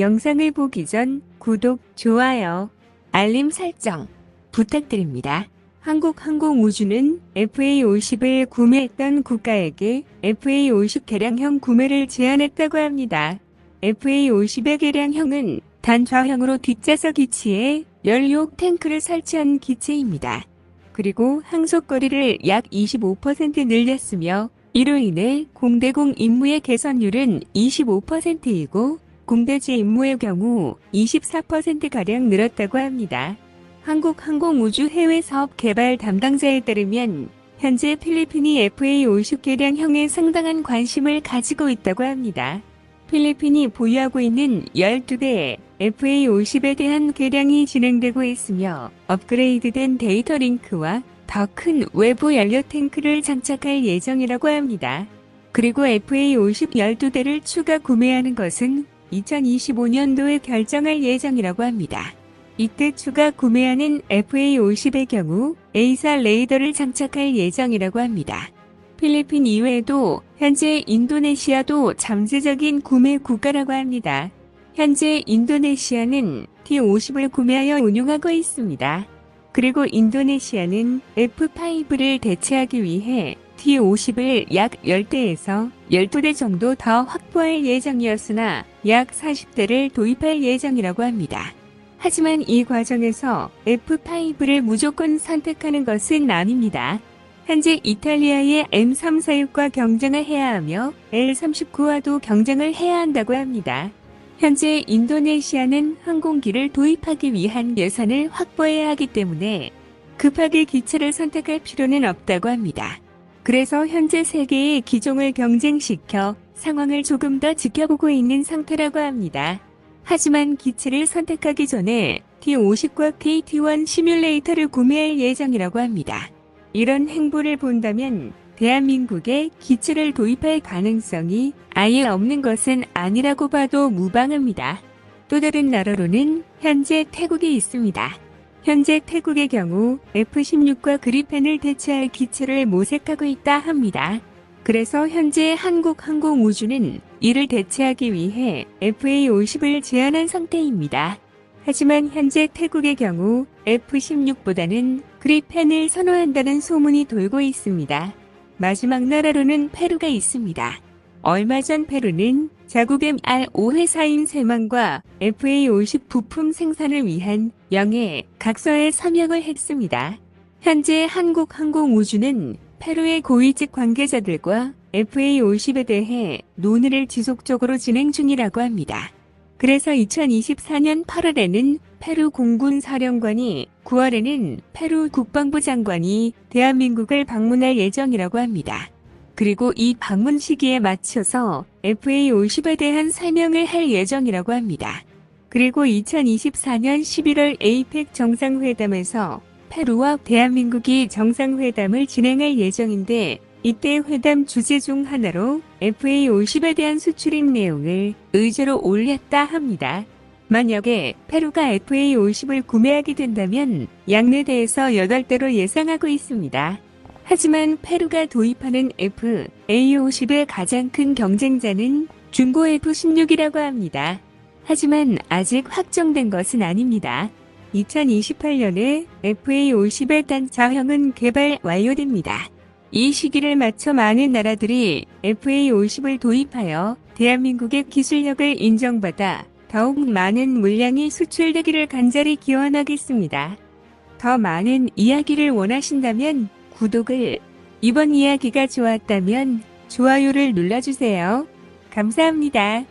영상을 보기 전 구독, 좋아요, 알림 설정 부탁드립니다. 한국항공우주는 FA50을 구매했던 국가에게 FA50 개량형 구매를 제안했다고 합니다. FA50의 개량형은 단좌형으로 뒷좌석 위치에 연료 탱크를 설치한 기체입니다. 그리고 항속거리를 약 25% 늘렸으며 이로 인해 공대공 임무의 개선율은 25%이고 공대지 임무의 경우 24%가량 늘었다고 합니다. 한국항공우주 해외사업 개발 담당자에 따르면 현재 필리핀이 FA50 개량 형에 상당한 관심을 가지고 있다고 합니다. 필리핀이 보유하고 있는 12대의 FA50에 대한 개량이 진행되고 있으며 업그레이드된 데이터 링크와 더 큰 외부 연료 탱크를 장착할 예정이라고 합니다. 그리고 FA50 12대를 추가 구매하는 것은 2025년도에 결정할 예정이라고 합니다. 이때 추가 구매하는 FA50의 경우 A사 레이더를 장착할 예정이라고 합니다. 필리핀 이외에도 현재 인도네시아도 잠재적인 구매 국가라고 합니다. 현재 인도네시아는 T50을 구매하여 운용하고 있습니다. 그리고 인도네시아는 F5를 대체하기 위해 T50을 약 10대에서 12대 정도 더 확보할 예정이었으나 약 40대를 도입할 예정이라고 합니다. 하지만 이 과정에서 F5를 무조건 선택하는 것은 아닙니다. 현재 이탈리아의 M346과 경쟁을 해야 하며 L39와도 경쟁을 해야 한다고 합니다. 현재 인도네시아는 항공기를 도입하기 위한 예산을 확보해야 하기 때문에 급하게 기체를 선택할 필요는 없다고 합니다. 그래서 현재 세계의 기종을 경쟁시켜 상황을 조금 더 지켜보고 있는 상태라고 합니다. 하지만 기체를 선택하기 전에 T50과 KT1 시뮬레이터를 구매할 예정이라고 합니다. 이런 행보를 본다면 대한민국에 기체를 도입할 가능성이 아예 없는 것은 아니라고 봐도 무방합니다. 또 다른 나라로는 현재 태국이 있습니다. 현재 태국의 경우 F-16과 그리펜을 대체할 기체를 모색하고 있다 합니다. 그래서 현재 한국항공우주는 이를 대체하기 위해 FA-50을 제안한 상태입니다. 하지만 현재 태국의 경우 F-16보다는 그리펜을 선호한다는 소문이 돌고 있습니다. 마지막 나라로는 페루가 있습니다. 얼마 전 페루는 자국의 R5 회사인 세만과 FA50 부품 생산을 위한 영해 각서에 서명을 했습니다. 현재 한국항공우주는 페루의 고위직 관계자들과 FA50에 대해 논의를 지속적으로 진행 중이라고 합니다. 그래서 2024년 8월에는 페루 공군 사령관이 9월에는 페루 국방부 장관이 대한민국을 방문할 예정이라고 합니다. 그리고 이 방문 시기에 맞춰서 FA50에 대한 설명을 할 예정이라고 합니다. 그리고 2024년 11월 에이펙 정상회담에서 페루와 대한민국이 정상회담을 진행할 예정인데 이때 회담 주제 중 하나로 FA50에 대한 수출입 내용을 의제로 올렸다 합니다. 만약에 페루가 FA50을 구매하게 된다면 양내대에서 8대로 예상하고 있습니다. 하지만 페루가 도입하는 FA50의 가장 큰 경쟁자는 중고 F16이라고 합니다. 하지만 아직 확정된 것은 아닙니다. 2028년에 FA50의 단자형은 개발 완료됩니다. 이 시기를 맞춰 많은 나라들이 FA50을 도입하여 대한민국의 기술력을 인정받아 더욱 많은 물량이 수출되기를 간절히 기원하겠습니다. 더 많은 이야기를 원하신다면 구독을, 이번 이야기가 좋았다면 좋아요를 눌러주세요. 감사합니다.